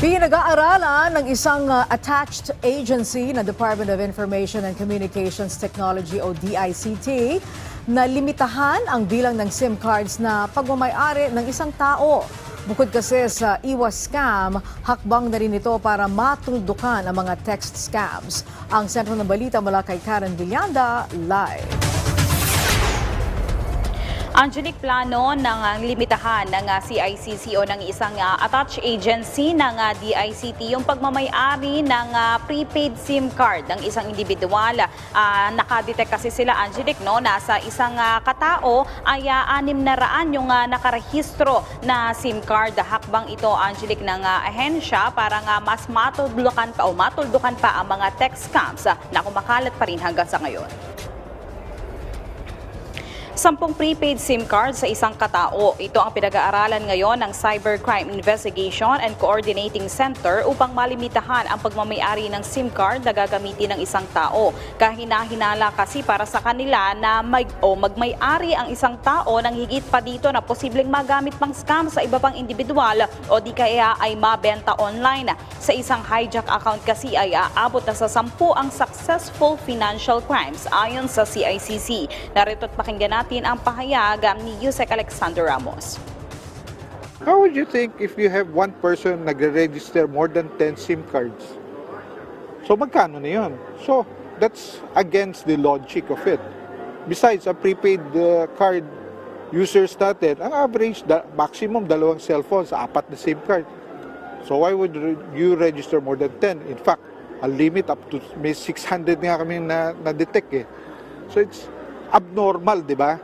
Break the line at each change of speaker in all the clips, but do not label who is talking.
Pinag-aaralan ng isang uh, attached agency ng Department of Information and Communications Technology o DICT na limitahan ang bilang ng SIM cards na pagmamayari ng isang tao. Bukod kasi sa iwas scam, hakbang na rin ito para matuldukan ang mga text scams. Ang sentro ng balita mula kay Karen Villanda, live.
Angelic plano ng ah, limitahan ng ah, CICC o ng isang ah, attached agency ng ah, DICT yung pagmamayari ng ah, prepaid SIM card ng isang individual. Ah, nakadetect kasi sila Angelic no nasa isang ah, katao ay ah, anim na raan yung ah, nakarehistro na SIM card. Hakbang ito Angelic ng ah, ahensya para nga mas matuldukan pa o matuldukan pa ang mga text scams ah, na kumakalat pa rin hanggang sa ngayon. Sampung prepaid SIM card sa isang katao. Ito ang pinag-aaralan ngayon ng Cybercrime Investigation and Coordinating Center upang malimitahan ang pagmamayari ng SIM card na gagamitin ng isang tao. Kahina-hinala kasi para sa kanila na mag, o magmay-ari ang isang tao ng higit pa dito na posibleng magamit pang scam sa iba pang individual o di kaya ay mabenta online. Sa isang hijack account kasi ay aabot na sa sampu ang successful financial crimes ayon sa CICC. Narito't pakinggan natin ang pahayag ni Yusek Alexander Ramos.
How would you think if you have one person nagre-register more than 10 SIM cards? So magkano na yun? So that's against the logic of it. Besides, a prepaid uh, card users natin, ang average, da- maximum dalawang cellphone sa apat na SIM card. So why would re- you register more than 10? In fact, a limit up to may 600 nga kami na, na-detect eh. So it's abnormal, di ba?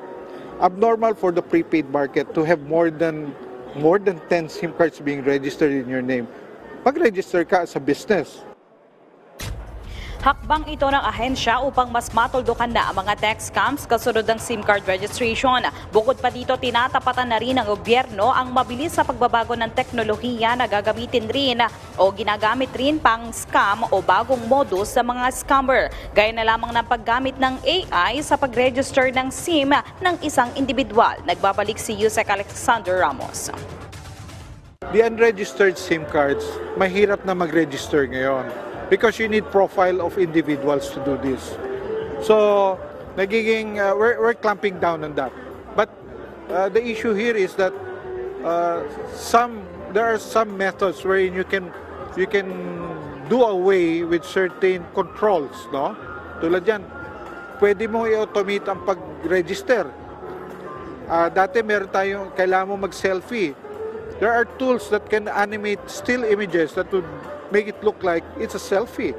Abnormal for the prepaid market to have more than more than 10 SIM cards being registered in your name. Mag-register ka sa business.
Hakbang ito ng ahensya upang mas matuldukan na ang mga text scams kasunod ng SIM card registration. Bukod pa dito, tinatapatan na rin ng gobyerno ang mabilis sa pagbabago ng teknolohiya na gagamitin rin o ginagamit rin pang scam o bagong modus sa mga scammer. Gaya na lamang ng paggamit ng AI sa pag-register ng SIM ng isang individual. Nagbabalik si Yusek Alexander Ramos.
The unregistered SIM cards, mahirap na mag-register ngayon because you need profile of individuals to do this. So, nagiging, uh, we're, we're clamping down on that. But uh, the issue here is that uh, some, there are some methods wherein you can, you can do away with certain controls, no? Tulad yan, pwede mo i-automate ang pag-register. Ah, dati meron tayong, kailangan mo mag-selfie. There are tools that can animate still images that would make it look like it's a selfie.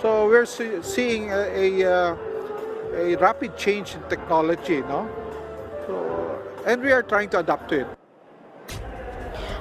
So we're see- seeing a, a, uh, a rapid change in technology, no? So, and we are trying to adapt to it.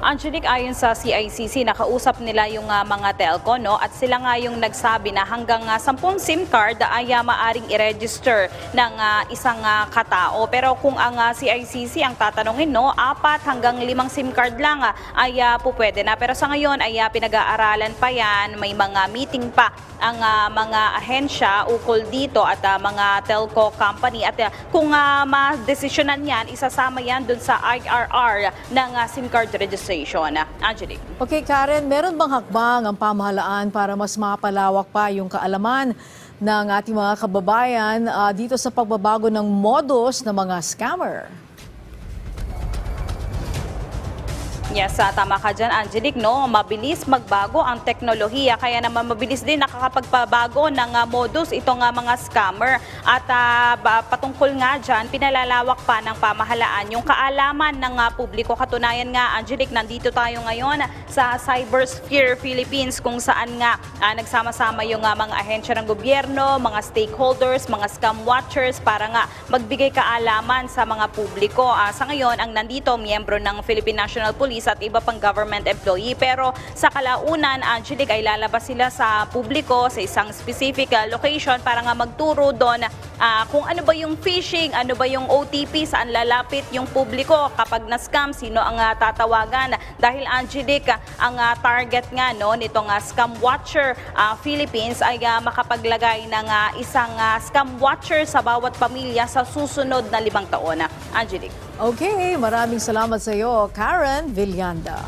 Angelic, ayon sa CICC, nakausap nila yung ah, mga telco no? at sila nga yung nagsabi na hanggang ah, 10 SIM card ay ah, maaring i-register ng ah, isang ah, katao. Pero kung ang ah, CICC ang tatanungin, no, apat hanggang limang SIM card lang ah, ay ah, po pwede na. Pero sa ngayon ay ah, pinag-aaralan pa yan, may mga meeting pa ang ah, mga ahensya ukol dito at ah, mga telco company. At ah, kung uh, ma-desisyonan yan, isasama yan dun sa IRR ng ah, SIM card registration. Angelic.
Okay, Karen, meron bang hakbang ang pamahalaan para mas mapalawak pa yung kaalaman ng ating mga kababayan ah, dito sa pagbabago ng modus ng mga scammer?
Yes, ah, tama ka dyan, Angelic, no? Mabilis magbago ang teknolohiya, kaya naman mabilis din nakakapagpabago ng ah, modus itong ah, mga scammer. At ba- patungkol nga dyan, pinalalawak pa ng pamahalaan yung kaalaman ng ah, publiko. Katunayan nga, Angelic, nandito tayo ngayon sa Cybersphere Philippines kung saan nga ah, nagsama-sama yung ah, mga ahensya ng gobyerno, mga stakeholders, mga scam watchers para nga magbigay kaalaman sa mga publiko. Ah, sa ngayon, ang nandito, miyembro ng Philippine National Police at iba pang government employee. Pero sa kalaunan, Angelic, ay lalabas sila sa publiko sa isang specific ah, location para nga magturo doon ah, kung ano ba yung phishing, ano ba yung OTP, saan lalapit yung publiko kapag na-scam, sino ang ah, tatawagan. Dahil Angelic, ah, ang ah, target nga no, nitong ah, Scam Watcher ah, Philippines ay ah, makapaglagay ng ah, isang ah, scam watcher sa bawat pamilya sa susunod na limang taon. Angelic.
Okay, maraming salamat sa iyo, Karen Villanda.